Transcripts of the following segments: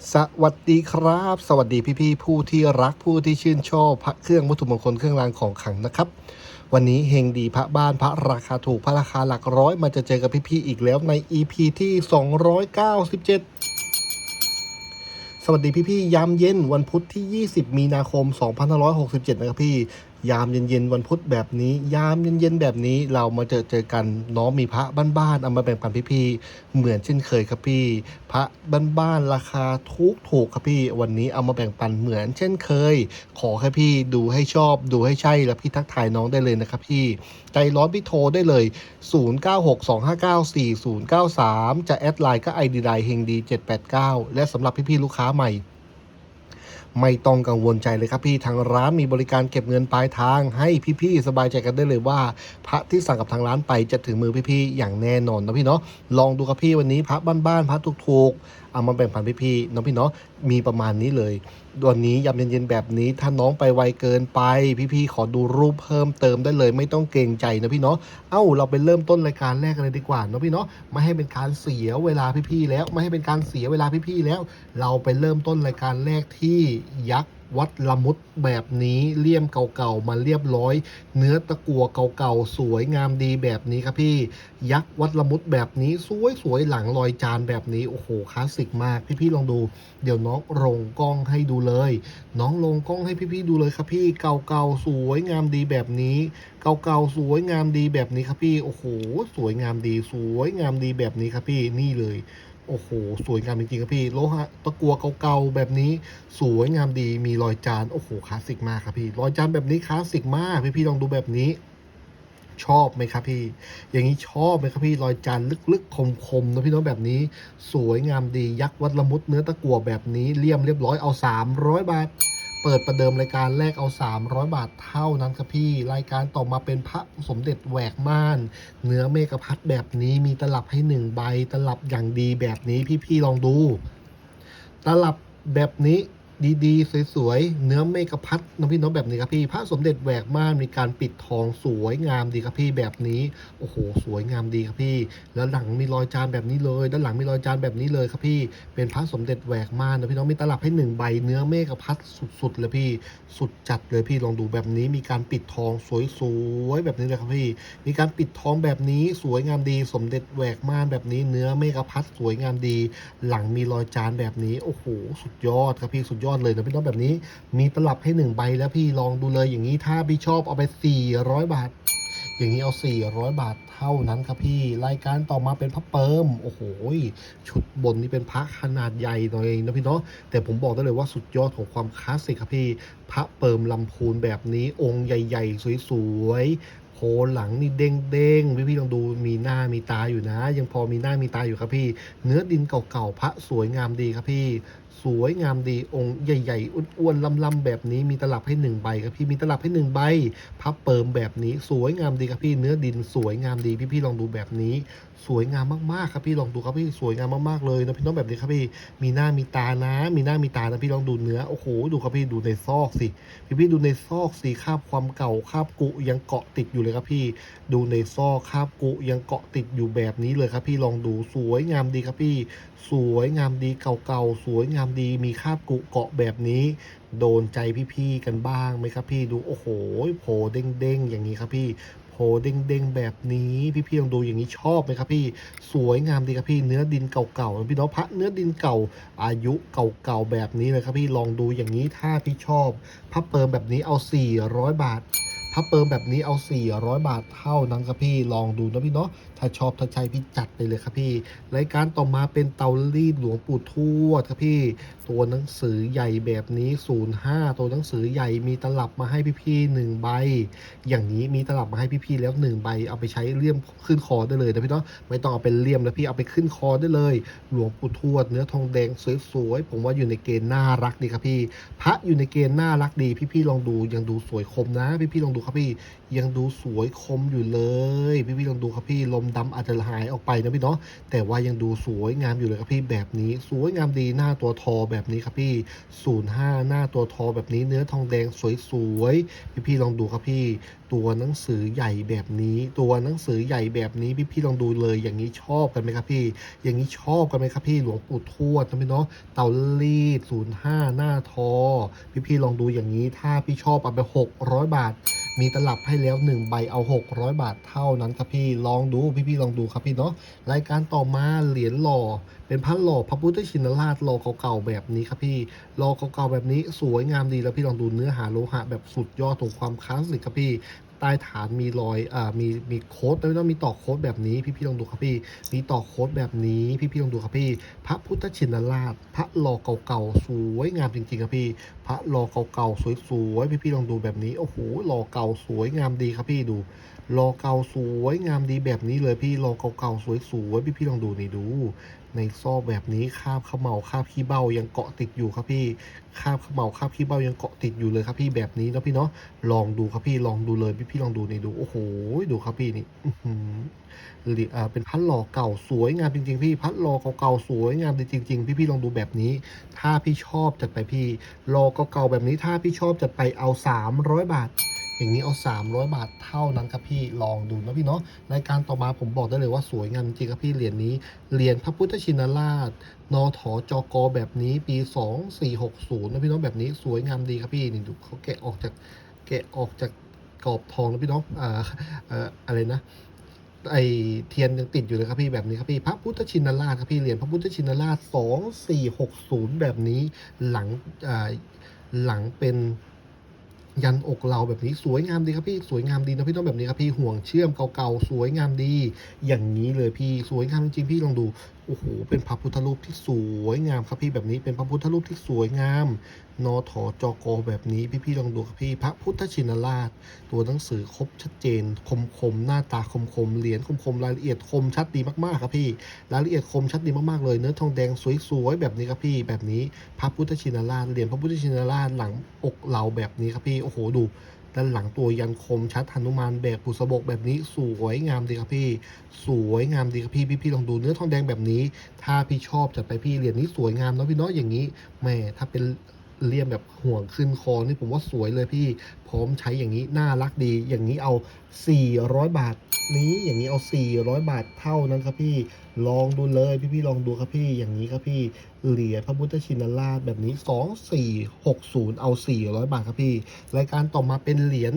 สวัสดีครับ สวัสดีพี่ๆผู้ที่รักผู้ที่ชื่นชอบพระเครื่องวัตถุมงคลเครื่องรางของขลังนะครับ วันนี้เฮงดีพระบ้านพระราคาถูกพระราคาหลักร้อยมาจะเจอกับพี่ๆอีกแล้วใน EP ที่ 297 สวัสดีพี่ๆยามเย็นวันพุธที่ 20 มีนาคม 2567 นะครับพี่ ยามเย็นๆวันพุธแบบนี้ ยามเย็นๆแบบนี้เรามาเจอเจอกันน้องมีพระบ้านๆเอามาแบ่งปันพี่ๆเหมือนเช่นเคยครับพี่ พระบ้านๆราคาถูกถูกครับพี่ วันนี้เอามาแบ่งปันเหมือนเช่นเคย ขอแค่พี่ดูให้ชอบดูให้ใช่แล้วพี่ทักทายน้องได้เลยนะครับพี่ใจร้อนพี่โทรได้เลย 0962594093 จะแอดไลน์ก็ ID ไลน์เฮงดี789 และสำหรับพี่ๆลูกค้าใหม่ ไม่ต้องกังวลใจเลยครับพี่ทางร้านมีบริการเก็บเงินปลายทาง ให้พี่ๆสบายใจกันได้เลยว่า พระที่สั่งกับทางร้านไปจะถึงมือพี่ๆอย่างแน่นอนนะพี่เนาะลองดูครับพี่วันนี้พระบ้านๆพระถูกๆ เอามาแบ่งปันพี่ๆน้องพี่เนาะมีประมาณนี้เลยวันนี้ยำเย็นๆแบบนี้ ถ้าน้องไปไวเกินไป พี่ๆขอดูรูปเพิ่มเติมได้เลย ไม่ต้องเกรงใจนะพี่เนาะเอ้าเราไปเริ่มต้นรายการแรกกันเลยดีกว่าเนาะพี่เนาะไม่ให้เป็นการเสียเวลาพี่ๆแล้ว ไม่ให้เป็นการเสียเวลาพี่ๆแล้ว เราไปเริ่มต้นรายการแรกที่ยักษ์ วัดละมุดแบบนี้เลี่ยมเก่าๆมาเรียบร้อย เนื้อตะกัวเก่าๆสวยงามดีแบบนี้ครับพี่ ยักษ์วัดละมุดแบบนี้สวยๆหลังลอยจานแบบนี้โอ้โหคลาสสิกมากพี่ๆลองดู เดี๋ยวน้องลงกล้องให้ดูเลย น้องลงกล้องให้พี่ๆดูเลยครับพี่เก่าๆสวยงามดีแบบนี้ เก่าๆสวยงามดีแบบนี้ครับพี่โอ้โหสวยงามดีสวยงามดีแบบนี้ครับพี่นี่เลย โอ้โห สวยงามจริงๆครับพี่ โลหะตะกัวเก่าๆแบบนี้ สวยงามดี มีรอยจาน โอ้โห คลาสสิกมากครับพี่ รอยจานแบบนี้คลาสสิกมาก พี่ๆลองดูแบบนี้ ชอบไหมครับพี่ อย่างนี้ชอบไหมครับพี่ รอยจานลึกๆ คมๆนะพี่น้องแบบนี้ สวยงามดี ยักษ์วัดละมุดเนื้อตะกัวแบบนี้ เลี่ยมเรียบร้อย เอา300บาท เปิดประเดิมรายการแรกเอา 300 บาทเท่านั้นครับพี่ รายการต่อมาเป็นพระสมเด็จแหวกม่าน เนื้อเมกะพัดแบบนี้มีตลับให้หนึ่งใบ ตลับอย่างดีแบบนี้พี่ๆลองดู ตลับแบบนี้ ดีๆ สวยๆ เนื้อเมกะพัดน้องพี่น้องแบบนี้ครับพี่ พระสมเด็จแหวกม่านมีการปิดทองสวยงามดีครับพี่แบบนี้ โอ้โห สวยงามดีครับพี่ แล้วหลังมีรอยจานแบบนี้เลย ด้านหลังมีรอยจานแบบนี้เลยครับพี่ เป็นพระสมเด็จแหวกม่านนะพี่น้องมีตลับให้หนึ่งใบ เนื้อเมกะพัดสุดๆเลยพี่ สุดจัดเลยพี่ ลองดูแบบนี้ มีการปิดทองสวยๆแบบนี้เลยครับพี่ มีการปิดทองแบบนี้สวยงามดี สมเด็จแหวกม่านแบบนี้ เนื้อเมกะพัดสวยงามดี หลังมีรอยจานแบบนี้ โอ้โห สุดยอดครับพี่ สุดยอดเลยนะพี่น้องแบบนี้ มีตลับให้หนึ่งใบแล้วพี่ลองดูเลยอย่างนี้ถ้าพี่ชอบเอาไป 400 บาท อย่างนี้เอา 400 บาทเท่านั้นครับพี่รายการต่อมาเป็นพระเปิมโอ้โหชุดบนนี่เป็นพระขนาดใหญ่หน่อยนะพี่เนาะแต่ผมบอกได้เลยว่าสุดยอดของความคลาสสิกครับพี่ พระเปิมลำพูนแบบนี้องค์ใหญ่ ๆ สวยๆโพหลังนี่เด้งๆพี่ๆลองดูมีหน้ามีตาอยู่นะ ยังพอมีหน้ามีตาอยู่ครับพี่ เนื้อดินเก่าๆพระสวยงามดีครับพี่ สวยงามดีองค์ใหญ่ๆอ้วนๆลำๆแบบนี้มีตลับให้หนึ่งใบครับพี่มีตลับให้หนึ่งใบพับเปิมแบบนี้สวยงามดีครับพี่เนื้อดินสวยงามดีพี่ๆลองดูแบบนี้ สวยงามมากๆครับพี่ลองดูครับพี่สวยงามมากๆเลยนะพี่น้องแบบนี้ครับพี่มีหน้ามีตานะ มีหน้ามีตานะพี่ลองดูเนื้อโอ้โหดูครับพี่ดูในซอกสิพี่พี่ๆดูในซอกสิคราบความเก่าคราบกุยังเกาะติดอยู่เลยครับพี่ ดูในซอกคราบกุยังเกาะติดอยู่แบบนี้เลยครับพี่ลองดูสวยงามดีครับพี่ สวยงามดีเก่าๆสวยงามดีมีคาบกุเกาะแบบนี้ โดนใจพี่ๆกันบ้างไหมครับพี่ดูโอ้โหโผล่เด้งๆอย่างนี้ครับพี่โผล่เด้งๆแบบนี้พี่ๆลองดูอย่างนี้ชอบไหมครับพี่สวยงามดีครับพี่เนื้อดินเก่าๆพี่น้องพระเนื้อดินเก่าอายุเก่าๆแบบนี้เลยครับพี่ลองดูอย่างนี้ถ้าพี่ชอบพระเปิมแบบนี้เอา 400 บาทถ้าเปิมแบบนี้เอา 400 บาทเท่านั้นครับพี่ลองดูนะพี่เนาะ ถ้าชอบถ้าใช่พี่จัดไปเลยครับพี่รายการต่อมาเป็นเตารีดหลวงปู่ทวดครับพี่ ตัวหนังสือใหญ่แบบนี้ 05 ตัวหนังสือใหญ่มีตลับมาให้พี่ๆหนึ่งใบ อย่างนี้มีตลับมาให้พี่ๆแล้วหนึ่งใบ เอาไปใช้เลี่ยมขึ้นคอได้เลยนะพี่เนาะไม่ต้องเอาเป็นเลี่ยมแล้วพี่เอาไปขึ้นคอได้เลย หลวงปู่ทวด เนื้อทองแดงสวยๆผมว่าอยู่ในเกณฑ์น่ารักดีครับพี่ พระอยู่ในเกณฑ์น่ารักดี พี่ๆลองดูยังดูสวยคมนะ พี่ๆลองดูครับพี่ยังดูสวยคมอยู่เลย พี่ๆลองดูครับพี่ลมดำอาจจะหายออกไปนะพี่เนาะแต่ว่ายังดูสวยงามอยู่เลยครับพี่แบบนี้ สวยงามดีหน้าตัวทอแบบนี้ครับพี่05หน้าตัวทอแบบนี้เนื้อทองแดงสวยๆพี่ๆลองดูครับพี่ ตัวหนังสือใหญ่แบบนี้ ตัวหนังสือใหญ่แบบนี้พี่พี่ลองดูเลย อย่างนี้ชอบกันไหมครับพี่ อย่างนี้ชอบกันไหมครับพี่หลวงปู่ทวดนะพี่เนาะเตารีดศูนย์ห้าหน้าทอ พี่พี่ลองดูอย่างนี้ถ้าพี่ชอบเอาไปหกร้อยบาทมีตลับให้แล้ว 1 ใบเอา 600 บาทเท่านั้นครับพี่ลองดูพี่พี่ลองดูครับพี่เนาะรายการต่อมาเหรียญหล่อ เป็นพระหล่อพระพุทธชินราชหล่อเก่าๆแบบนี้ครับพี่หล่อเก่าๆแบบนี้สวยงามดีแล้วพี่ลองดูเนื้อหาโลหะแบบสุดยอดของความคลาสสิกครับพี่ ใต้ฐานมีรอยอ่ามีมีโค้ดแล้วต้องมีต่อโค้ดแบบนี้พี่พี่ลองดูครับพี่ มีต่อโค้ดแบบนี้พี่พี่ลองดูครับพี่ พระพุทธชินราช พระหล่อเก่าๆสวยงามจริงๆครับพี่ พระหล่อเก่าๆสวยๆพี่พี่ลองดูแบบนี้โอ้โหหล่อเก่าสวยงามดีครับพี่ดูหล่อเก่าสวยงามดีแบบนี้เลยพี่หล่อเก่าๆสวยๆพี่พี่ลองดูนี่ดู ในซอกแบบนี้คราบเขมเหลาคราบขี้เบ้ายังเกาะติดอยู่ครับพี่คราบเขมเหลาคราบขี้เบ้ายังเกาะติดอยู่เลยครับพี่แบบนี้นะพี่เนาะลองดูครับพี่ลองดูเลยพี่พี่ลองดูนี่ดูโอ้โหดูครับพี่นี่อื้อหือเหรียญอ่าเป็นพัดหล่อเก่าสวยงามจริง ๆ พี่พัดหล่อเก่าๆสวยงามจริง ๆ พี่พี่ลองดูแบบนี้ ถ้าพี่ชอบจัดไปพี่หล่อเก่าๆแบบนี้ถ้าพี่ชอบจัดไปเอา 300 บาท อย่างนี้เอา 300 บาทเท่านั้นครับพี่ลองดูนะพี่เนาะรายการต่อมาผมบอกได้เลยว่าสวยงามจริงครับพี่เหรียญนี้เหรียญพระพุทธชินราชนอถอจอกอแบบนี้ปี 2460นะพี่น้องแบบนี้สวยงามดีครับพี่นี่ดูเขาแกะออกจากแกะออกจากกรอบทองนะพี่น้องอ่าเอ่ออะไรนะไอเทียนยังติดอยู่เลยครับพี่แบบนี้ครับพี่พระพุทธชินราชครับพี่เหรียญพระพุทธชินราช 2460 แบบนี้หลังอ่าหลังเป็น ยันอกเราแบบนี้สวยงามดีครับพี่สวยงามดีนะพี่ต้องแบบนี้ครับพี่ห่วงเชื่อมเก่าๆสวยงามดี อย่างนี้เลยพี่สวยงามจริงๆพี่ลองดูโอ้โห เป็นพระพุทธรูปที่สวยงามครับพี่แบบนี้ เป็นพระพุทธรูปที่สวยงาม นอถอจกแบบนี้พี่พี่ๆลองดูครับพี่พระพุทธชินราช ตัวหนังสือครบชัดเจน คมคมหน้าตาคมคมเหรียญคมคมรายละเอียดคมชัดดีมากๆครับพี่ รายละเอียดคมชัดดีมากๆเลย เนื้อทองแดงสวยๆแบบนี้ครับพี่ แบบนี้พระพุทธชินราช เหรียญพระพุทธชินราชหลังอกเราแบบนี้ครับพี่ โอ้โห ดู ด้านหลังตัวยันคมชัดหนุมานแบกบุษบกแบบนี้สวยงามดีครับพี่ สวยงามดีครับพี่พี่พี่ลองดูเนื้อทองแดงแบบนี้ ถ้าพี่ชอบจัดไปพี่เหรียญนี้สวยงามเนาะพี่เนาะอย่างนี้แม่ถ้าเป็น เลี่ยมแบบห่วงขึ้นคอนี่ผมว่าสวยเลยพี่ พร้อมใช้อย่างนี้น่ารักดี อย่างนี้เอา 400 บาทนี้อย่างนี้เอา 400 บาทเท่านั้นครับพี่ ลองดูเลยพี่พี่ๆลองดูครับพี่ อย่างนี้ครับพี่ เหรียญพระพุทธชินราชแบบนี้ 2460 เอา 400 บาทครับพี่ รายการต่อมาเป็นเหรียญ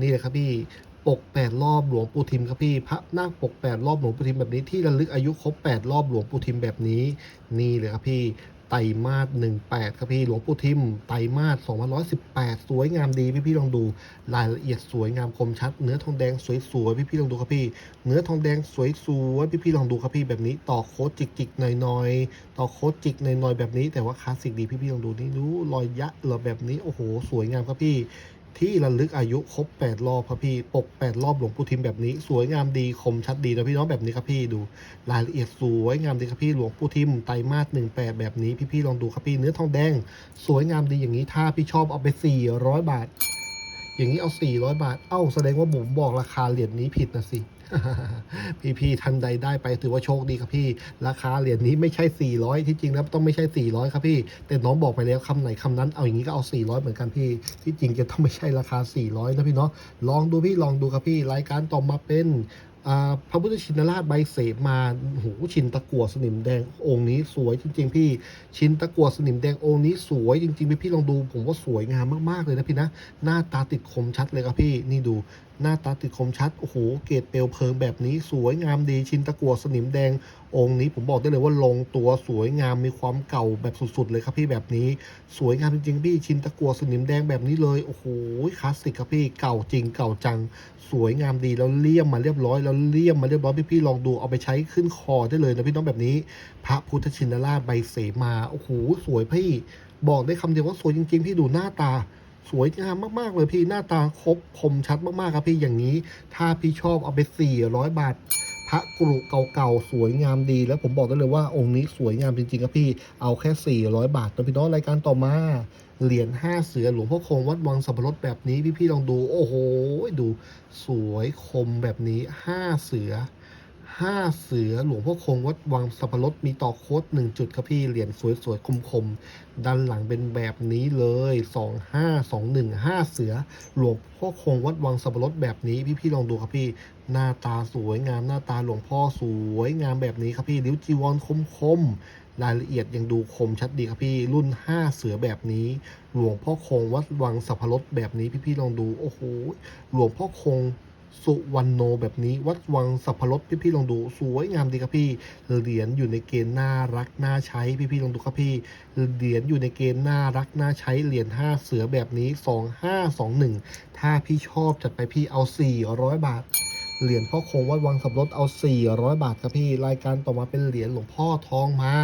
นี่เลยครับพี่ปก8รอบหลวงปู่ทิมครับพี่ พระนาคปก8รอบหลวงปู่ทิมแบบนี้ที่ระลึกอายุครบ8รอบหลวงปู่ทิมแบบนี้ นี่เลยครับพี่ ไตรมาส18 ครับพี่หลวงปู่ทิมไตรมาส2118 สวยงามดีพี่พี่ลองดูรายละเอียดสวยงามคมชัด เนื้อทองแดงสวยๆพี่พี่ลองดูครับพี่ เนื้อทองแดงสวยๆพี่พี่ลองดูครับพี่แบบนี้ต่อโค้ดจิกๆหน่อยๆต่อโค้ดจิกหน่อยๆแบบนี้แต่ว่าคลาสสิกดีพี่พี่ลองดูนี่ดูรอยยะเหรอแบบนี้โอ้โห สวยงามครับพี่ ที่ระลึกอายุครบ8รอบครับพี่ปก 8 รอบหลวงปู่ทิมแบบนี้ สวยงามดีคมชัดดีนะพี่น้องแบบนี้ครับพี่ดูรายละเอียดสวยงามดีครับพี่หลวงปู่ทิมไตรมาส18 แบบนี้พี่ๆลองดูครับพี่เนื้อทองแดง สวยงามดีอย่างนี้ถ้าพี่ชอบเอาไป 400 บาท อย่างนี้เอา 400 บาท เอ้าแสดงว่าผมบอกราคาเหรียญนี้ผิดนะสิ พี่ๆทันใดได้ไปถือว่าโชคดีครับพี่ ราคาเหรียญนี้ไม่ใช่ 400 ที่จริงแล้วต้องไม่ใช่ 400 ครับพี่ แต่น้องบอกไปแล้วคำไหนคำนั้นเอาอย่างนี้ก็เอา 400 เหมือนกันพี่ ที่จริงจะต้องไม่ใช่ราคา 400 นะพี่เนาะ ลองดูพี่ลองดูครับพี่ รายการต่อมาเป็นพระพุทธชินราชใบเสมาโหชินตะกั่วสนิมแดงองค์นี้สวยจริง ๆ พี่ชินตะกั่วสนิมแดงองค์นี้สวยจริงๆพี่พี่ลองดูผมว่าสวยงามมากๆเลยนะพี่นะหน้าตาติดคมชัดเลยครับพี่นี่ดู หน้าตาติดคมชัด โอ้โห เกรดเปลวเพลิงแบบนี้สวยงามดี ชินตะกั่วสนิมแดง องค์นี้ผมบอกได้เลยว่าลงตัวสวยงามมีความเก่าแบบสุดๆเลยครับพี่แบบนี้ สวยงามจริงๆพี่ ชินตะกั่วสนิมแดงแบบนี้เลย โอ้โห คลาสสิกครับพี่ เก่าจริง เก่าจัง สวยงามดี แล้วเลี่ยมมาเรียบร้อย แล้วเลี่ยมมาเรียบร้อยพี่พี่ๆลองดู เอาไปใช้ขึ้นคอได้เลยนะพี่น้องแบบนี้ พระพุทธชินราชใบเสมา โอ้โห สวยพี่ บอกได้คำเดียวว่าสวยจริง ๆ พี่ดูหน้าตา สวยงามมาก ๆ เลยพี่หน้าตาครบคมชัดมาก ๆ ครับพี่อย่างนี้ ถ้าพี่ชอบเอาไป 400 บาท พระกรุเก่าๆ สวยงามดี แล้วผมบอกได้เลยว่าองค์นี้สวยงามจริง ๆ ครับพี่เอาแค่ 400 บาทนะพี่น้องรายการต่อมาเหรียญห้าเสือหลวงพ่อคงวัดวังสับปะรดแบบนี้พี่ๆลองดู โอ้โหดู สวยคมแบบนี้ห้าเสือ ห้าเสือหลวงพ่อคงวัดวังสับปะรดมีต่อโค้ดหนึ่งจุดครับพี่ เหรียญสวยๆคมๆด้านหลังเป็นแบบนี้เลยสองห้าสองหนึ่งห้าเสือหลวงพ่อคงวัดวังสับปะรดแบบนี้พี่ๆลองดูครับพี่หน้าตาสวยงามหน้าตาหลวงพ่อสวยงามแบบนี้ครับพี่ริ้วจีวรคมๆรายละเอียดยังดูคมชัดดีครับพี่ รุ่น5เสือแบบนี้ หลวงพ่อคงวัดวังสัพพรสแบบนี้พี่ๆลองดูโอ้โหหลวงพ่อคง สุวรรณโนแบบนี้วัดวังสัพพรสพี่ๆลองดูสวยงามดีครับพี่ เหรียญอยู่ในเกณฑ์น่ารักน่าใช้พี่ๆลองดูครับพี่ เหรียญอยู่ในเกณฑ์น่ารักน่าใช้เหรียญ5เสือแบบนี้ 2521 ถ้าพี่ชอบจัดไปพี่เอา 400 บาทเหรียญพ่อคงวัดวังสับรถเอา 400 บาทครับพี่ รายการต่อมาเป็นเหรียญหลวงพ่อทองมา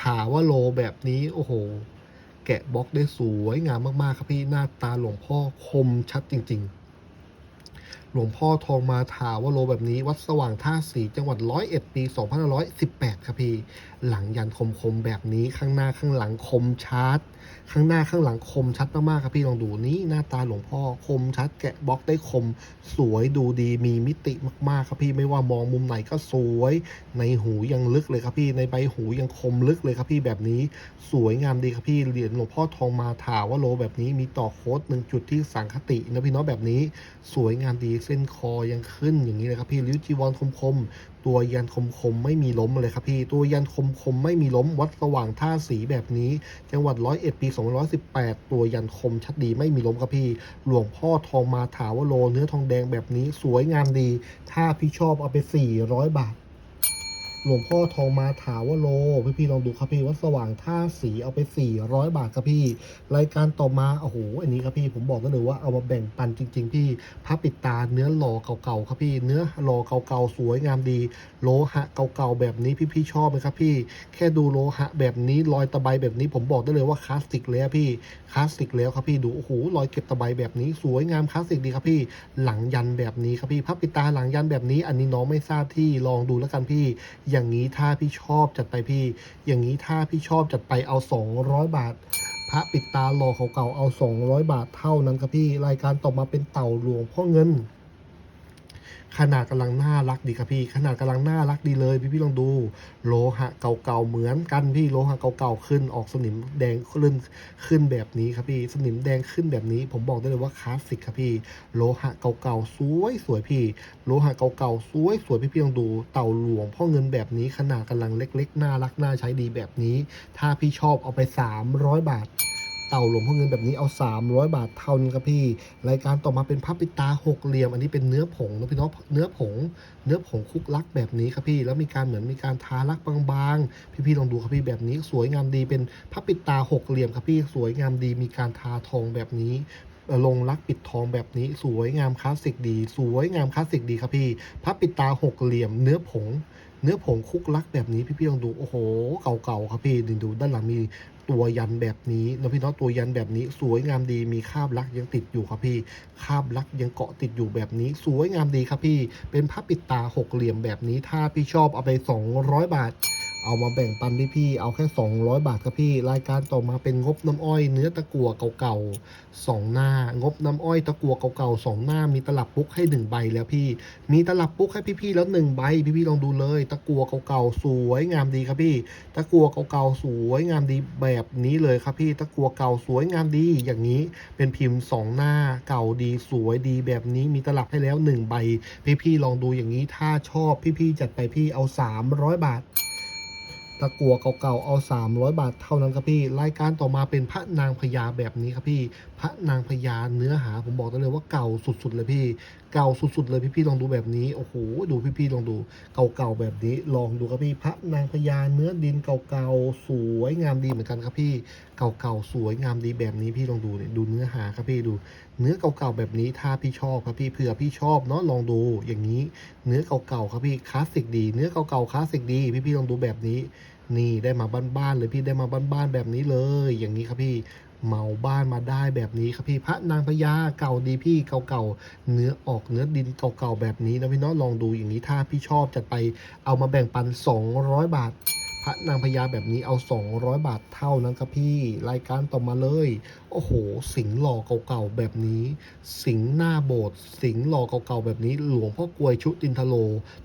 ถาว่าโลแบบนี้ โอ้โห แกะบล็อกได้สวยงามมาก ๆ ครับพี่ หน้าตาหลวงพ่อคมชัดจริง ๆ หลวงพ่อทองมาถาวโลแบบนี้ วัดสว่างท่าสีจังหวัดร้อยเอ็ดปี2518ครับพี่ หลังยันคมคมๆแบบนี้ข้างหน้าข้างหลังคมชัด ข้างหน้าข้างหลังคมชัดมากๆครับพี่ลองดูนี่หน้าตาหลวงพ่อคมชัดแกะบล็อกได้คมสวยดูดีมีมิติมากๆครับพี่ไม่ว่ามองมุมไหนก็สวยในหูยังลึกเลยครับพี่ในใบหูยังคมลึกเลยครับพี่แบบนี้สวยงามดีครับพี่เหรียญหลวงพ่อทองมาถาวโลแบบนี้มีต่อโค้ดหนึ่งจุดที่สังคตินะพี่เน้องแบบนี้ สวยงามดีเส้นคอยังขึ้นอย่างนี้เลยครับพี่ริ้วจีวรคมๆ ตัวยันคมคมไม่มีล้มเลยครับพี่ ตัวยันคมคมไม่มีล้ม วัดสว่างท่าสีแบบนี้ จังหวัดร้อยเอ็ดปี2518ตัวยันคมชัดดีไม่มีล้มครับพี่ หลวงพ่อทองมาถาวโล เนื้อทองแดงแบบนี้สวยงามดี ถ้าพี่ชอบเอาไป400บาท หลวงพ่อทองมาถาวโล พี่พี่ลองดูครับพี่วัดสว่างท่าสีเอาไป 400 บาทครับพี่ รายการต่อมาโอ้โหอันนี้ครับพี่ผมบอกได้เลยว่าเอามาแบ่งปันจริง ๆ พี่พระปิดตาเนื้อหล่อเก่าๆครับพี่ เนื้อหล่อเก่าๆสวยงามดี โลหะเก่าๆแบบนี้พี่ๆชอบไหมครับพี่ แค่ดูโลหะแบบนี้รอยตะไบแบบนี้ผมบอกได้เลยว่าคลาสสิกแล้วพี่คลาสสิกแล้วครับพี่ดูโอ้โหรอยเก็บตะไบแบบนี้สวยงามคลาสสิกดีครับพี่ หลังยันแบบนี้ครับพี่พระปิดตาหลังยันแบบนี้ อันนี้น้องไม่ทราบที่ลองดูแล้วกันพี่อย่างนี้ถ้าพี่ชอบจัดไปพี่ อย่างนี้ถ้าพี่ชอบจัดไปเอา 200 บาท พระปิดตาหล่อเก่าๆเอา 200 บาทเท่านั้นครับพี่ รายการต่อมาเป็นเต่าหลวงพ่อเงิน ขนาดกำลังน่ารักดีครับพี่ ขนาดกำลังน่ารักดีเลย พี่พี่ลองดู โลหะเก่าๆเหมือนกันพี่โลหะเก่าๆขึ้นออกสนิมแดงขึ้นขึ้นแบบนี้ครับพี่ สนิมแดงขึ้นแบบนี้ ผมบอกได้เลยว่าคลาสสิกครับพี่ โลหะเก่าๆสวยสวยพี่ โลหะเก่าๆสวยสวยพี่พี่ลองดู เต่าหลวงพ่อเงินแบบนี้ขนาดกำลังเล็ก ๆ น่ารักน่าใช้ดีแบบนี้ ถ้าพี่ชอบเอาไป 300 บาท เต่าหลวงพ่อเงินแบบนี้เอา 300 บาทเท่านั้นครับพี่ รายการต่อมาเป็นพับปิตาหกเหลี่ยม อันนี้เป็นเนื้อผงนะพี่น้องเนื้อผง เนื้อผงคลุกลักแบบนี้ครับพี่ แล้วมีการเหมือนมีการทาลักบางๆ พี่ๆลองดูครับพี่แบบนี้สวยงามดีเป็นพับปิตาหกเหลี่ยมครับพี่สวยงามดี มีการทาทองแบบนี้ลงลักปิดทองแบบนี้สวยงามคลาสสิกดี สวยงามคลาสสิกดีครับพี่พับปิดตาหกเหลี่ยมเนื้อผง เนื้อผงคลุกลักแบบนี้พี่ๆลองดูโอ้โหเก่าๆครับพี่ดูด้านหลังมี ตัวยันแบบนี้นะพี่เน้องตัวยันแบบนี้ สวยงามดีมีคราบลักยังติดอยู่ครับพี่คราบลักยังเกาะติดอยู่แบบนี้ สวยงามดีครับพี่ เป็นผ้าปิดตาหกเหลี่ยมแบบนี้ถ้าพี่ชอบเอาไป 200 บาท เอามาแบ่งปันพี่พี่ๆเอาแค่ 200 บาทครับพี่ รายการต่อมาเป็นงบน้ำอ้อยเนื้อตะกั่วเก่าๆสองหน้า งบน้ำอ้อยตะกั่วเก่าๆสองหน้า มีตลับปุ๊กให้หนึ่งใบแล้วพี่ มีตลับปุ๊กให้พี่ๆแล้วหนึ่งใบ พี่ๆลองดูเลย ตะกั่วเก่าๆสวยงามดีครับพี่ ตะกั่วเก่าๆสวยงามดีแบบนี้เลยครับพี่ ตะกั่วเก่าสวยงามดีอย่างนี้เป็นพิมพ์สองหน้าเก่าดีสวยดีแบบนี้มีตลับให้แล้วหนึ่งใบ พี่ๆลองดูอย่างนี้ถ้าชอบพี่ๆจัดไปพี่เอา 300 บาท ตะกัวเก่าๆเอา 300 บาทเท่านั้นครับพี่ รายการต่อมาเป็นพระนางพญาแบบนี้ครับพี่พระนางพญาเนื้อหา ผมบอกได้เลยว่าเก่าสุดๆเลยพี่ เก่าสุดๆเลยพี่ๆลองดูแบบนี้โอ้โหดูพี่ๆลองดูเก่าๆแบบนี้ ลองดูครับพี่พระนางพญาเนื้อดินเก่าๆสวยงามดีเหมือนกันครับพี่เก่าๆสวยงามดีแบบนี้พี่ลองดูเนี่ยดูเนื้อหาครับพี่ดู เนื้อเก่าๆแบบนี้ถ้าพี่ชอบครับพี่เผื่อพี่ชอบเนาะลองดูอย่างนี้ เนื้อเก่าๆครับพี่คลาสสิกดี เนื้อเก่าๆคลาสสิกดีพี่ๆลองดูแบบนี้นี่ได้มาบ้านๆเลยพี่ได้มาบ้านๆแบบนี้เลย อย่างนี้ครับพี่ เหมาบ้านมาได้แบบนี้ครับพี่พระนางพญาเก่าดีพี่เก่าๆเนื้อออกเนื้อดินเก่าๆแบบนี้นะพี่เนาะลองดูอย่างนี้ถ้าพี่ชอบจัดไปเอามาแบ่งปัน 200 บาท พระนางพญาแบบนี้เอา 200 บาทเท่านั้นครับพี่รายการต่อมาเลย โอ้โห สิงหล่อเก่าๆแบบนี้ สิงหน้าโบสถ์สิงหล่อเก่าๆแบบนี้ หลวงพ่อกลวยชุตินทโล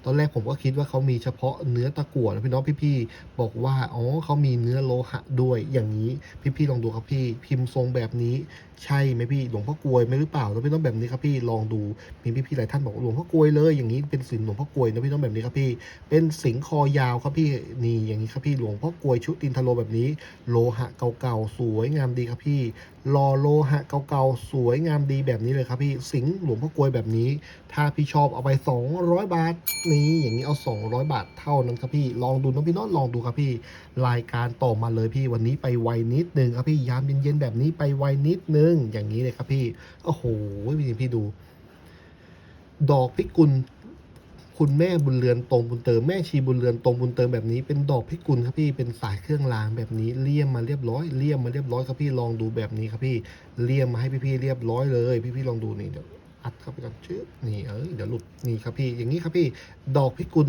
ตอนแรกผมก็คิดว่าเขามีเฉพาะเนื้อตะกั่วนะพี่น้องพี่ๆบอกว่าอ๋อเขามีเนื้อโลหะด้วยอย่างนี้พี่ๆลองดูครับพี่ พิมพ์ทรงแบบนี้ ใช่ไหมพี่หลวงพ่อกลวยไหมหรือเปล่าแล้วพี่น้องแบบนี้ครับพี่ลองดูมีพี่ๆหลายท่านบอกหลวงพ่อกลวยเลย อย่างนี้เป็นสิงหลวงพ่อกลวยนะพี่น้องแบบนี้ครับพี่ เป็นสิงคอยาวครับพี่นี่อย่างนี้ครับพี่หลวงพ่อกลวยชุตินทโลแบบนี้ โลหะเก่าๆสวยงามดีครับพี่รอโลหะเก่าๆ สวยงามดีแบบนี้เลยครับพี่สิงห์หลวงพ่อกลวยแบบนี้ ถ้าพี่ชอบเอาไป 200 บาท นี่อย่างนี้เอา 200 บาทเท่านั้นครับพี่ลองดูนะพี่น้องลองดูครับพี่ รายการต่อมาเลยพี่วันนี้ไปไวนิดนึงครับพี่ยามเย็นๆแบบนี้ไปไวนิดนึงอย่างนี้เลยครับพี่โอ้โหพี่พี่ดู ดอกพิกุล คุณแม่บุญเรือนตรงบุญเติมแม่ชีบุญเรือนตรงบุญเติมแบบนี้เป็นดอกพิกุลครับพี่เป็นสายเครื่องรางแบบนี้เลี่ยมมาเรียบร้อยเลี่ยมมาเรียบร้อยครับพี่ลองดูแบบนี้ครับพี่เลี่ยมมาให้พี่ๆเรียบร้อยเลยพี่ๆลองดูนี่เดี๋ยวอัดเข้าไปกันชื่อนี่เอ้ยเดี๋ยวหลุดนี่ครับพี่ อย่างนี้ครับพี่ ดอกพิกุล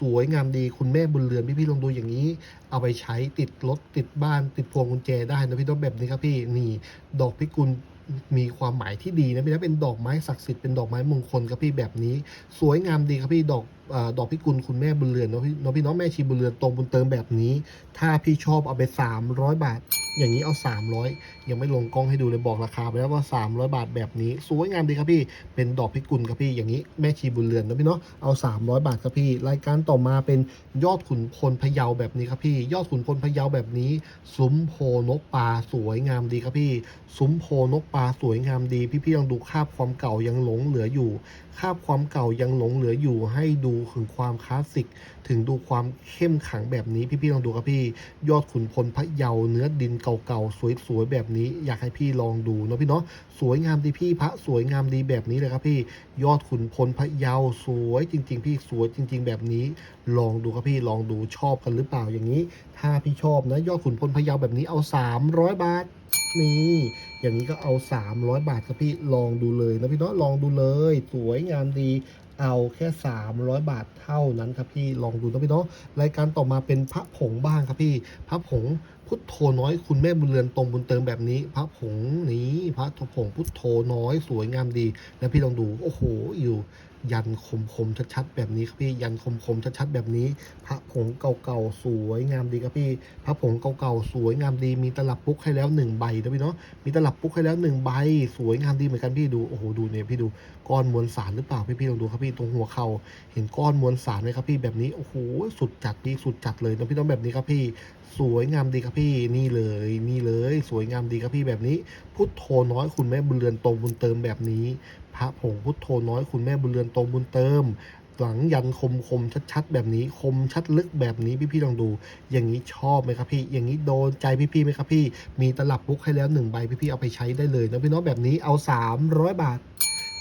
สวยงามดีคุณแม่บุญเรือนพี่ๆลองดูอย่างนี้ เอาไปใช้ติดรถติดบ้านติดพวงกุญแจได้นะพี่ต้องแบบนี้ครับพี่นี่ ดอกพิกุล มีความหมายที่ดีนะพี่นะเป็นดอกไม้ศักดิ์สิทธิ์เป็นดอกไม้มงคลครับพี่แบบนี้ สวยงามดีครับพี่ดอกอดอกพิกุลคุณแม่บุญเรือนเนาะพี่เนาะพี่น้องแม่ชีบุญเรือนตรงบุญเติมแบบนี้ ถ้าพี่ชอบเอาไป 300 บาท อย่างนี้เอา 300 ยังไม่ลงกล้องให้ดูเลยบอกราคาไปแล้วว่า 300 บาทแบบนี้ สวยงามดีครับพี่เป็นดอกพิกุลครับพี่อย่างนี้แม่ชีบุญเรือนนะพี่เนาะเอา 300 บาทครับพี่ รายการต่อมาเป็นยอดขุนพลพะเยาแบบนี้ครับพี่ยอดขุนพลพะเยาแบบนี้ ซุ้มโพนกปลาสวยงามดีครับพี่ ซุ้มโพนกปลาสวยงามดี พี่ๆลองดูคาบความเก่ายังหลงเหลืออยู่ คาบความเก่ายังหลงเหลืออยู่ ให้ดูถึงความคลาสสิก ถึงดูความเข้มขังแบบนี้ พี่ๆลองดูครับพี่ ยอดขุนพลพะเยาเนื้อดินเก่าๆสวยๆแบบนี้ อยากให้พี่ลองดูเนาะพี่เนาะสวยงามดีพี่พระสวยงามดีแบบนี้เลยครับพี่ ยอดขุนพลพะเยาสวยจริง ๆ พี่สวยจริง ๆ แบบนี้ ลองดูครับพี่ลองดูชอบกันหรือเปล่าอย่างนี้ ถ้าพี่ชอบนะยอดขุนพลพะเยาแบบนี้เอา 300 บาท นี่ อย่างนี้ก็เอา 300 บาทครับพี่ลองดูเลยนะพี่เนาะลองดูเลย สวยงามดีเอาแค่ 300 บาทเท่านั้นครับพี่ลองดูนะพี่เนาะรายการต่อมาเป็นพระผงบ้างครับพี่พระผงพุทโธน้อยคุณแม่บุญเรือนตรงบุญเติมแบบนี้ พระผงนี้พระผงพุทโธน้อยสวยงามดี แล้วพี่ลองดูโอ้โหอยู่ ยันคมคมๆชัดๆแบบนี้ครับพี่ยันคมคมๆชัดๆแบบนี้ พระผงเก่าๆสวยงามดีครับพี่ พระผงเก่าๆสวยงามดี มีตลับปุ๊กให้แล้วหนึ่งใบนะพี่เนาะมีตลับปุ๊กให้แล้วหนึ่งใบ สวยงามดีเหมือนกันพี่ดูโอ้โหดูเนี่ยพี่ดูก้อนมวลสารหรือเปล่าพี่พี่ลองดูครับพี่ตรงหัวเข่าเห็นก้อนมวลสารไหมครับพี่แบบนี้โอ้โหสุดจัดพี่สุดจัดเลยนะพี่ต้องแบบนี้ครับพี่สวยงามดีครับพี่นี่เลยนี่เลย สวยงามดีครับพี่แบบนี้ พุทโธน้อยคุณแม่บุญเรือนตรงบุญเติมแบบนี้ พระผงพุทโธน้อยคุณแม่บุญเรือนตรงบุญเติม หลังยันคมคมชัดๆ แบบนี้คมชัดลึกแบบนี้พี่ๆลองดู อย่างนี้ชอบไหมครับพี่ อย่างนี้โดนใจพี่ๆไหมครับพี่ มีตลับบุ๊กให้แล้วหนึ่งใบพี่ๆเอาไปใช้ได้เลยนะพี่น้องแบบนี้เอา 300 บาท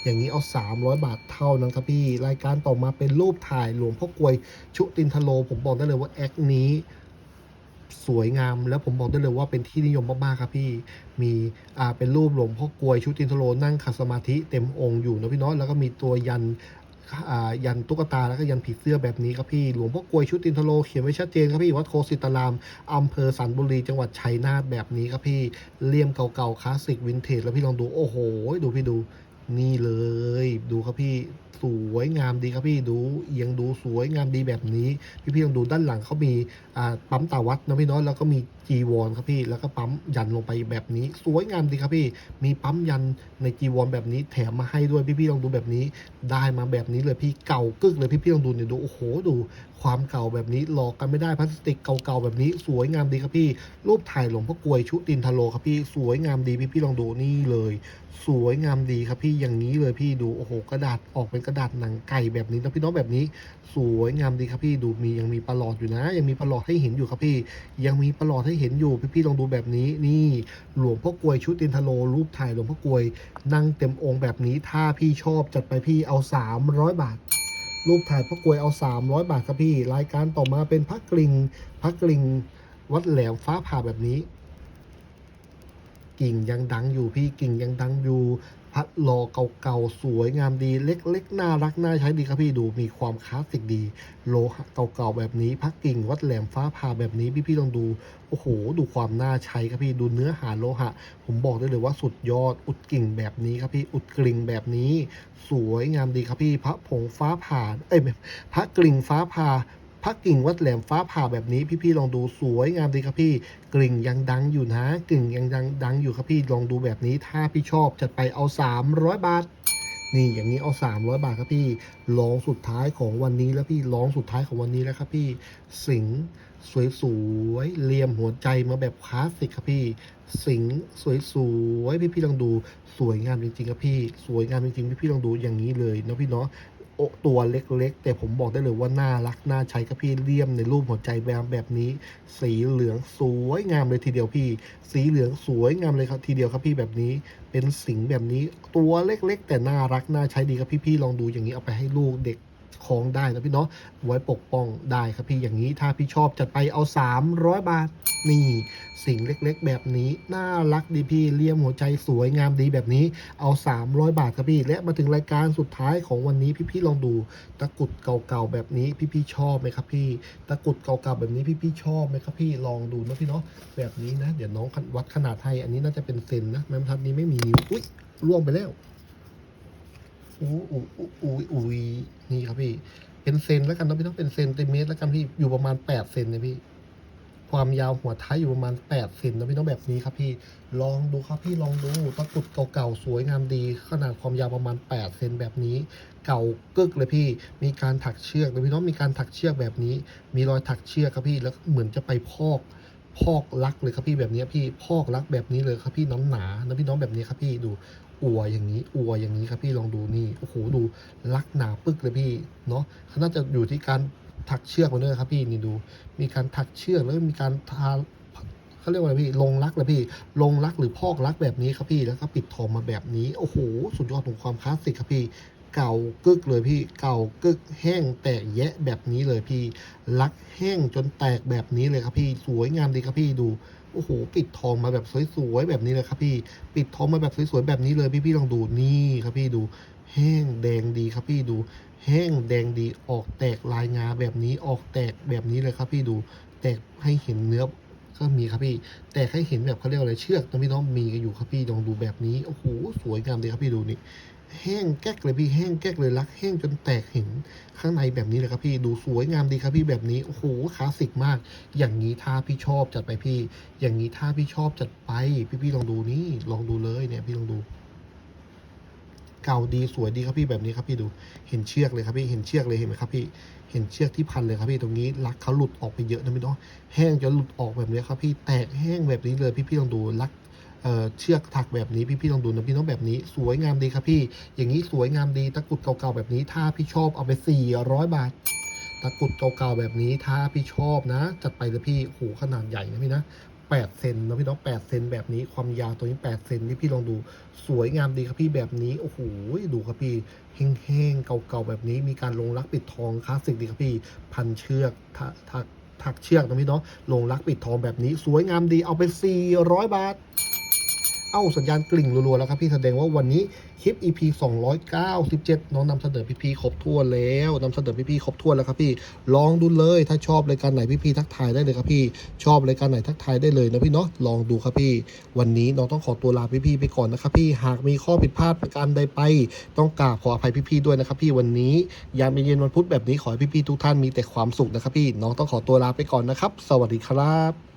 อย่างนี้เอา 300 บาทเท่านั้นครับพี่ รายการต่อมาเป็นรูปถ่ายหลวงพ่อกลวยชุตินทโล ผมบอกได้เลยว่าแอคนี้ สวยงาม แล้วผมบอกได้เลยว่าเป็นที่นิยมมากๆครับพี่มีอ่าเป็นรูปหลวงพ่อกลวยชุตินทโลนั่งขัดสมาธิเต็มองค์อยู่นะพี่เน้อยแล้วก็มีตัวยันอ่ายันตุ๊กตาแล้วก็ยันผีเสื้อแบบนี้ครับพี่หลวงพ่อกลวยชุตินทโลเขียนไว้ชัดเจนครับพี่วัดโคสิตารามอำเภอสันบุรีจังหวัดชัยนาทแบบนี้ครับพี่เลี่ยมเก่าๆคลาสสิกวินเทจแล้วพี่ลองดูโอ้โหดูพี่ดูนี่เลยดูครับพี่ สวยงามดีครับพี่ดูเอียงดูสวยงามดีแบบนี้ พี่พี่ลองดูด้านหลังเขามีปั๊มตาวัดนะพี่น้อยแล้วก็มีจีวรครับพี่แล้วก็ปั๊มยันลงไปแบบนี้ สวยงามดีครับพี่ มีปั๊มยันในจีวรแบบนี้แถมมาให้ด้วยพี่พี่ลองดูแบบนี้ ได้มาแบบนี้เลยพี่เก่ากึกเลยพี่พี่ลองดูเนี่ยดูโอ้โหดู ความเก่าแบบนี้หลอกกันไม่ได้พลาสติกเก่าๆแบบนี้ สวยงามดีครับพี่ รูปถ่ายหลวงพ่อกลวยชุตินทโลครับพี่ สวยงามดีพี่พี่ลองดูนี่เลย สวยงามดีครับพี่อย่างนี้เลยพี่ดูโอ้โหกระดาษออกเป็นกระดาษหนังไก่แบบนี้นะพี่น้องแบบนี้ สวยงามดีครับพี่ดูมียังมีประหลอดอยู่นะ ยังมีประหลอดให้เห็นอยู่ครับพี่ ยังมีประหลอดให้เห็นอยู่พี่พี่ลองดูแบบนี้นี่หลวงพ่อกลวยชุตินทโล รูปถ่ายหลวงพ่อกลวยนั่งเต็มองค์แบบนี้ถ้าพี่ชอบจัดไปพี่เอา 300 บาท รูปถ่ายพระกลวยเอา 300 บาทครับพี่ รายการต่อมาเป็นพระกลิงพระกลิงวัดแหลมฟ้าผ่าแบบนี้ กิ่งยังดังอยู่พี่กิ่งยังดังอยู่ พัดรอเก่าๆ สวยงามดีเล็กๆ น่ารัก น่าใช้ดีครับพี่ดูมีความคลาสสิกดี โลหะเก่าๆ แบบนี้พักกิ่งวัดแหลมฟ้าผ่าแบบนี้พี่ๆลองดู โอ้โห ดูความน่าใช้ครับพี่ดูเนื้อหาโลหะ ผมบอกได้เลยว่าสุดยอดอุดกิ่งแบบนี้ครับพี่อุดกลิ่งแบบนี้ สวยงามดีครับพี่พระผงฟ้าผ่าเอ้ยพระกลิ่งฟ้าผ่า พระกิ่งวัดแหลมฟ้าผ่าแบบนี้พี่ๆลองดูสวยงามดีครับพี่กลิ่งยังดังอยู่นะกลิ่งยังดังดังอยู่ครับพี่ลองดูแบบนี้ถ้าพี่ชอบจัดไปเอา 300 บาทนี่อย่างนี้เอา 300 บาทครับพี่ลองสุดท้ายของวันนี้แล้วพี่ลองสุดท้ายของวันนี้แล้วครับพี่สิงสวยๆเหลี่ยมหัวใจมาแบบคลาสสิกครับพี่ สิงสวยๆพี่พี่ๆลองดูสวยงามจริงๆครับพี่ สวยงามจริงๆพี่พี่ๆลองดูอย่างนี้เลยเนาะพี่เนาะ ตัวเล็กๆ แต่ผมบอกได้เลยว่าน่ารักน่าใช้ครับพี่เลี่ยมในรูปหัวใจแบบแบบนี้ สีเหลืองสวยงามเลยทีเดียวพี่ สีเหลืองสวยงามเลยครับทีเดียวครับพี่แบบนี้ เป็นสิงแบบนี้ ตัวเล็กๆ แต่น่ารักน่าใช้ดีครับพี่ๆลองดูอย่างนี้เอาไปให้ลูกเด็ก คล้องได้นะพี่เนาะไว้ปกป้องได้ครับพี่อย่างนี้ถ้าพี่ชอบจัดไปเอา 300 บาทนี่สิ่งเล็กๆ แบบนี้ น่ารักดีพี่เลี่ยมหัวใจสวยงามดีแบบนี้เอา 300 บาทครับพี่ และมาถึงรายการสุดท้ายของวันนี้พี่ๆลองดูตะกุดเก่าๆแบบนี้พี่ๆชอบไหมครับพี่ ตะกุดเก่าๆแบบนี้พี่ๆชอบไหมครับพี่ลองดูนะพี่เนาะแบบนี้นะ เดี๋ยวน้องวัดขนาดให้อันนี้น่าจะเป็นเซนนะแม้บรรทัดนี้ไม่มีนิ้วอุ้ยล่วงไปแล้ว อู้อู้อู้อู้อุ้ยนี่ครับพี่ เป็นเซนแล้วกันนะพี่เนาะเป็นเซนติเมตรแล้วกันพี่อยู่ประมาณ8เซนนะพี่ ความยาวหัวท้ายอยู่ประมาณ8เซนนะพี่น้องแบบนี้ครับพี่ ลองดูครับพี่ลองดูตะกรุดเก่าๆสวยงามดี ขนาดความยาวประมาณ8เซนแบบนี้ เก่ากึกเลยพี่ มีการถักเชือกนะพี่น้องมีการถักเชือกแบบนี้ มีรอยถักเชือกครับพี่แล้วเหมือนจะไปพอก พอกลักเลยครับพี่แบบนี้พี่พอกลักแบบนี้เลยครับพี่น้ำหนานะพี่น้องแบบนี้ครับพี่ดูอวอย่างนี้อวอย่างนี้ครับพี่ลองดูนี่โอ้โหดูลักหนาปึกเลยพี่เนาะเขาน่าจะอยู่ที่การถักเชือกมาด้วยครับพี่นี่ดู มีการถักเชือกแล้วมีการทาเขาเรียกว่าอะไรพี่ลงรักเลยพี่ลงรักหรือพอกรักแบบนี้ครับพี่แล้วก็ปิดทองมาแบบนี้โอ้โหสุดยอดของความคลาสสิกครับพี่ เก่ากึกเลยพี่เก่ากึกแห้งแตกแยะแบบนี้เลยพี่ลักแห้งจนแตกแบบนี้เลยครับพี่สวยงามดีครับพี่ดูโอ้โหปิดทองมาแบบสวยๆแบบนี้เลยครับพี่ปิดทองมาแบบสวยๆแบบนี้เลยพี่ๆลองดูนี่ครับพี่ดูแห้งแดงดีครับพี่ดู แห้งแดงดีออกแตกลายงาแบบนี้ออกแตกแบบนี้เลยครับพี่ดูแตกให้เห็นเนื้อก็มีครับพี่ แตกให้เห็นแบบเขาเรียกว่าอะไรเชือกนะพี่น้องมีกันอยู่ครับพี่ลองดูแบบนี้โอ้โหสวยงามดีครับพี่ดูนี่ แห้งแก๊กเลยพี่แห้งแก๊กเลยลักแห้งจนแตกเห็นข้างในแบบนี้เลยครับพี่ดูสวยงามดีครับพี่แบบนี้โอ้โหคลาสสิกมาก อย่างนี้ถ้าพี่ชอบจัดไปพี่ อย่างนี้ถ้าพี่ชอบจัดไป พี่พี่ๆลองดูนี่ลองดูเลยเนี่ยพี่ลองดู เก่าดีสวยดีครับพี่แบบนี้ครับพี่ดูเห็นเชือกเลยครับพี่เห็นเชือกเลยเห็นไหมครับพี่เห็นเชือกที่พันเลยครับพี่ตรงนี้ลักเขาหลุดออกไปเยอะนะพี่เนาะแห้งจนหลุดออกแบบนี้ครับพี่แตกแห้งแบบนี้เลยพี่พี่ๆลองดูลัก เชือกถักแบบนี้พี่ๆลองดูนะพี่น้องแบบนี้ สวยงามดีครับพี่ อย่างนี้สวยงามดีตะกุดเก่าๆแบบนี้ ถ้าพี่ชอบเอาไป 400 บาทตะกุดเก่าๆแบบนี้ถ้าพี่ชอบนะ จัดไปเลยพี่โอ้โหขนาดใหญ่นะพี่นะ8เซนนะพี่น้อง8เซนแบบนี้ความยาวตัวนี้8เซนพี่พี่ลองดูสวยงามดีครับพี่แบบนี้โอ้โหดูครับพี่แห้งๆเก่าๆแบบนี้ มีการลงรักปิดทองคลาสสิกดีครับพี่พันเชือกถักถักถักเชือกนะพี่เนาะลงรักปิดทองแบบนี้ สวยงามดีเอาไป 400 บาท เอ้าสัญญาณกลิ่งรัวๆแล้วครับพี่แสดงว่าวันนี้คลิป EP 297น้องนำเสนอพี่ๆครบถ้วนแล้วนำเสนอพี่ๆครบถ้วนแล้วครับพี่ลองดูเลยถ้าชอบรายการไหนพี่ๆทักทายได้เลยครับพี่ชอบรายการไหนทักทายได้เลยนะพี่เนาะลองดูครับพี่ วันนี้น้องต้องขอตัวลาพี่ๆไปก่อนนะครับพี่หากมีข้อผิดพลาดประการใดไป ต้องกราบขออภัยพี่ๆด้วยนะครับพี่วันนี้ยามเย็นวันพุธแบบนี้ขอให้พี่ๆทุกท่านมีแต่ความสุขนะครับพี่น้องต้องขอตัวลาไปก่อนนะครับ สวัสดีครับ